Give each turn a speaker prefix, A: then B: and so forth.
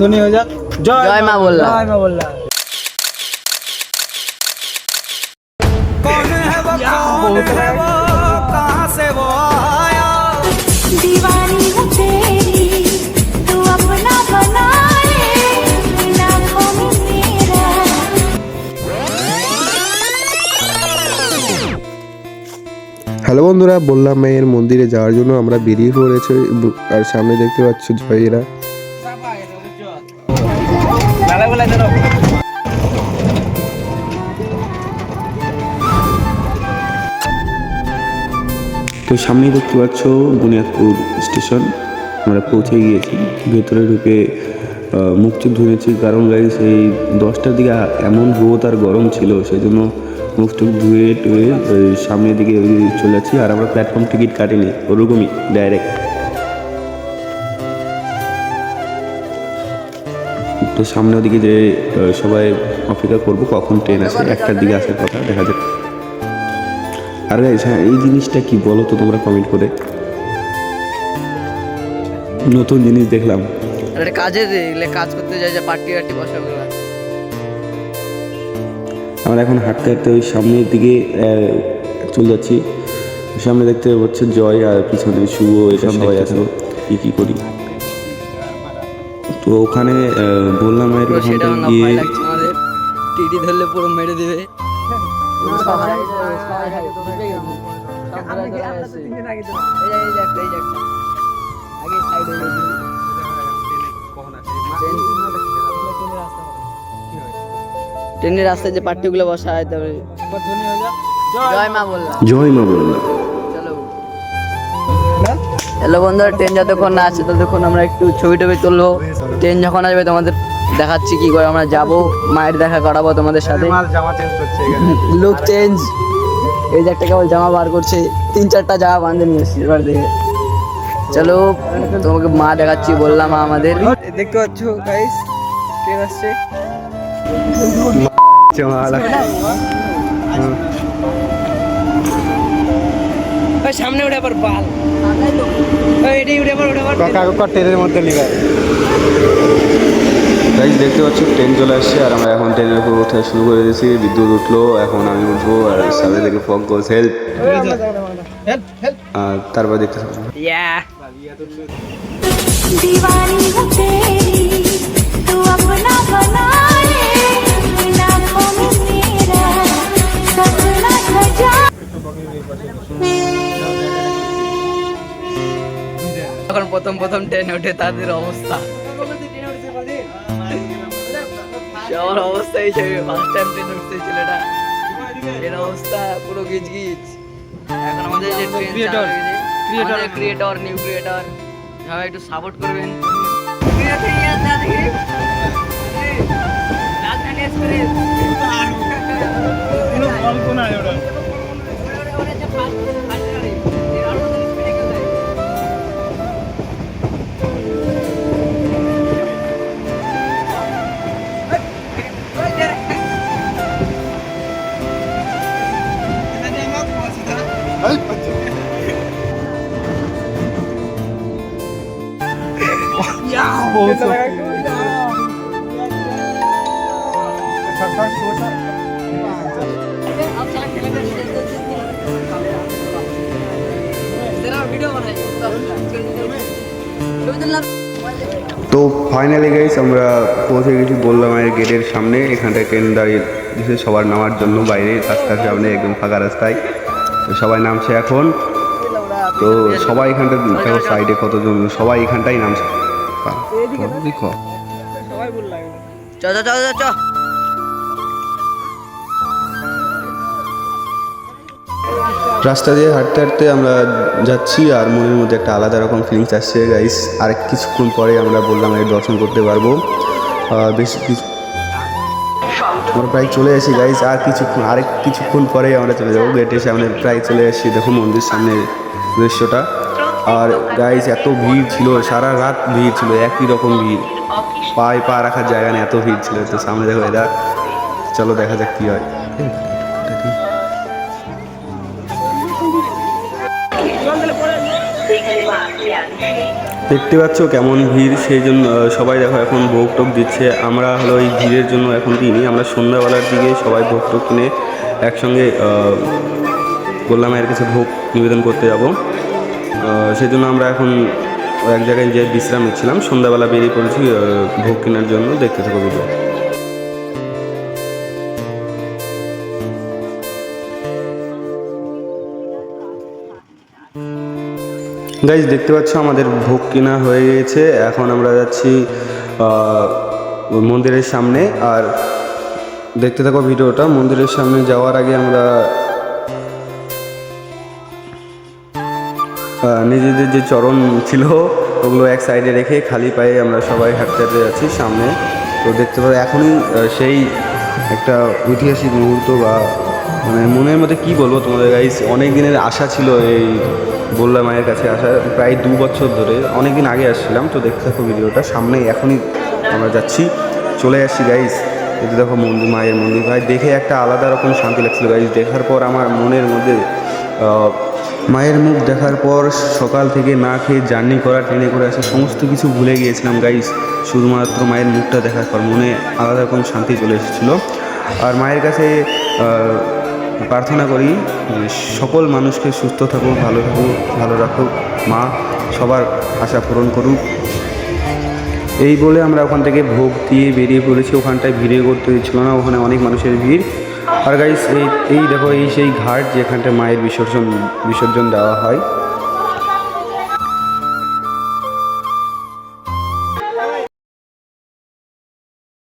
A: ধনী হয়ে যাক।
B: জয় মা বললা
A: জয় মা বললা
C: হ্যালো বন্ধুরা বললাম মায়ের মন্দিরে যাওয়ার জন্য আমরা বেরিয়ে পড়েছি আর সামনে দেখতে পাচ্ছ জয়েরা। তো সামনেই দেখতে পাচ্ছ বুনিয়াদপুর স্টেশন। আমরা পৌঁছে গিয়েছি। ভেতরে ঢুকে মুখ চোখ ধুয়েছি কারণ গাড়ি সেই দশটার দিকে এমন রোদ আর গরম ছিল সেই জন্য মুখ টুক ধুয়ে টুয়ে সামনের দিকে চলে যাচ্ছি। আর আমরা প্ল্যাটফর্ম টিকিট কাটিনি, ওরকমই ডাইরেক্ট তো সামনের দিকে যে সবাই অপেক্ষা করব কখন ট্রেন আসে একটার দিকে আসার কথা দেখা যাক। আর গাইস হ্যাঁ এই জিনিসটা কি বলো তো তোমরা কমেন্ট করে? নতুন জিনিস দেখলাম।
B: আর কাজের কাজ করতে যায় যে পার্টি পার্টি বসে
C: আমরা এখন হাঁটতে হাঁটতে ওই সামনের দিকে চলে যাচ্ছি। সামনে দেখতে পাচ্ছ জয় আর পিছনে শুভ এটা সবাই আছে। কি কি করি? তো ওখানে বললাম
B: সেটা
C: ওখানটায় গিয়ে
B: ভয় লাগছে আমাদের। টিটি ধরলে পুরো মেরে দেবে। ট্রেনের রাস্তায় যে পার্টিগুলো বসা হয়
A: যাক
B: জয় মা বললাম।
C: জয় মা বললাম।
B: হ্যালো বন্ধুরা ট্রেন যতক্ষণ না আসছে ততক্ষণ আমরা একটু ছবি টবি তুলবো ট্রেন যখন আসবে তোমাদের দেখাচ্ছি কি করে আমরা যাব মায়ের দেখা করাবো তোমাদের সাথে
A: জামা চেঞ্জ করছে
B: লুক চেঞ্জ এই যে একটা কেবল জামা বার করছে তিন চারটা জামা বাঁধে নিয়ে এসছি এবার দেখে চলো তোমাকে মা দেখাচ্ছি বললাম মা আমাদের
A: দেখতে পাচ্ছ গাইস ট্রেন আসছে ওই সামনে উঠে আবার বাল। এটাই উঠে আবার উঠে আবার কাকা কাকা ট্রেনের মধ্যে নিবে।
C: গাইজ দেখতে পাচ্ছ ট্রেন চলে আসছে আর আমরা এখন ট্রেনের উপর ওঠা শুরু করে দিয়েছি। বিদ্যুৎ উঠল এখন আমি উঠবো আর সামনে থেকে ফক গোস হেল্প আর তারপর দেখতে থাকব।
B: প্রথম প্রথম ট্রেনে ওঠে তাদের অবস্থা। সবার অবস্থা এই ছবি ফার্স্ট টাইম ট্রেন উঠছে ছেলেটা। এর অবস্থা পুরো গিজ গিজ এখন আমাদের যে ট্রেন.
A: Creator.
B: Creator creator new creator সবাই একটু সাপোর্ট করবেন।
A: কোনো কল্পনা
C: তো ফাইনালি গাইস আমরা পৌঁছে গেছি বললাম এর গেটের সামনে। এখানটায় ট্রেন দাঁড়িয়ে দিয়েছে সবার নামার জন্য বাইরে। রাস্তার সামনে একদম ফাঁকা রাস্তায়। তো সবাই নামছে এখন। তো সবাই এখানটা সাইডে কতজন, সবাই এখানটাই নামছে। বাহ, তো দেখো।
B: চ চ চ চ চ।
C: রাস্তা দিয়ে হাঁটতে হাঁটতে আমরা যাচ্ছি আর মনের মধ্যে একটা আলাদা রকম ফিলিংস আসছে গাইস আর কিছুক্ষণ পরে আমরা বললাম এই দর্শন করতে পারব। বেশি কিছু আমরা প্রায় চলে আসি গাইস আর কিছুক্ষণ আরেক কিছুক্ষণ পরে আমরা চলে যাব। গেটের সামনে প্রায় চলে আসছি। দেখো মন্দির সামনে দৃশ্যটা। আর গাইস এত ভিড় ছিল সারা রাত ভিড় ছিল একই রকম ভিড়। পায়ে পা রাখার জায়গা নেই এত ভিড় ছিল। তো সামনে দেখো এটা। চলো দেখা যাক কি হয়। দেখতে পাচ্ছ কেমন ভিড়? সেই জন্য সবাই দেখো এখন ভোগ টোক দিচ্ছে। আমরা হলো এই ভিড়ের জন্য এখন কিনি। আমরা সন্ধ্যাবেলার দিকে সবাই ভোগ টোক কিনে একসঙ্গে আহ, গোল্লা মায়ের কাছে ভোগ নিবেদন করতে যাব। সেই জন্য আমরা এখন এক জায়গায় যে বিশ্রাম নিচ্ছিলাম সন্ধ্যাবেলা বেরিয়ে পড়েছি ভোগ কেনার জন্য। দেখতে থাকো ভিডিও গাইজ দেখতে পাচ্ছ, আমাদের ভোগ কেনা হয়ে গেছে। এখন আমরা যাচ্ছি মন্দিরের সামনে। আর দেখতে থাকো ভিডিওটা মন্দিরের সামনে যাওয়ার আগে আমরা নিজেদের যে চরণ ছিল, ওগুলো এক সাইডে রেখে খালি পায়ে আমরা সবাই হাঁটতে হাঁটতে যাচ্ছি সামনে। তো দেখতে পাবো, এখনই সেই একটা ঐতিহাসিক মুহূর্ত বা মানে মনের মধ্যে কি বলব তোমাদের গাইস অনেক দিনের আশা ছিল এই বললাম মায়ের কাছে আসা প্রায় দু বছর ধরে। অনেক দিন আগে আসছিলাম, তো দেখতে থাকো ভিডিওটা। সামনে এখনই আমরা যাচ্ছি। চলে আসছি গাইস এই দেখো মন্দির, মায়ের মন্দির। ভাই, দেখে একটা আলাদা রকম শান্তি লাগছিল গাইস দেখার পর আমার মনের মধ্যে মায়ের মুখ দেখার পর সকাল থেকে না খেয়ে জার্নি করা, ট্রেনে করে আসা, সমস্ত কিছু ভুলে গিয়েছিলাম গাইস শুধুমাত্র মায়ের মুখটা দেখার পর মনে আলাদা রকম শান্তি চলে এসেছিল। আর মায়ের কাছে প্রার্থনা করি সকল মানুষকে সুস্থ থাকুক, ভালো থাকুক, ভালো রাখুক। মা, সবার আশা পূরণ করুক। এই বলে আমরা ওখান থেকে ভোগ দিয়ে বেরিয়ে পড়েছি। ওখানটায় ভিড়ে করতে ছিল না, ওখানে অনেক মানুষের ভিড়। আর গাইস এই এই দেখো এই সেই ঘাট যেখানটা মায়ের বিসর্জন বিসর্জন দেওয়া হয়।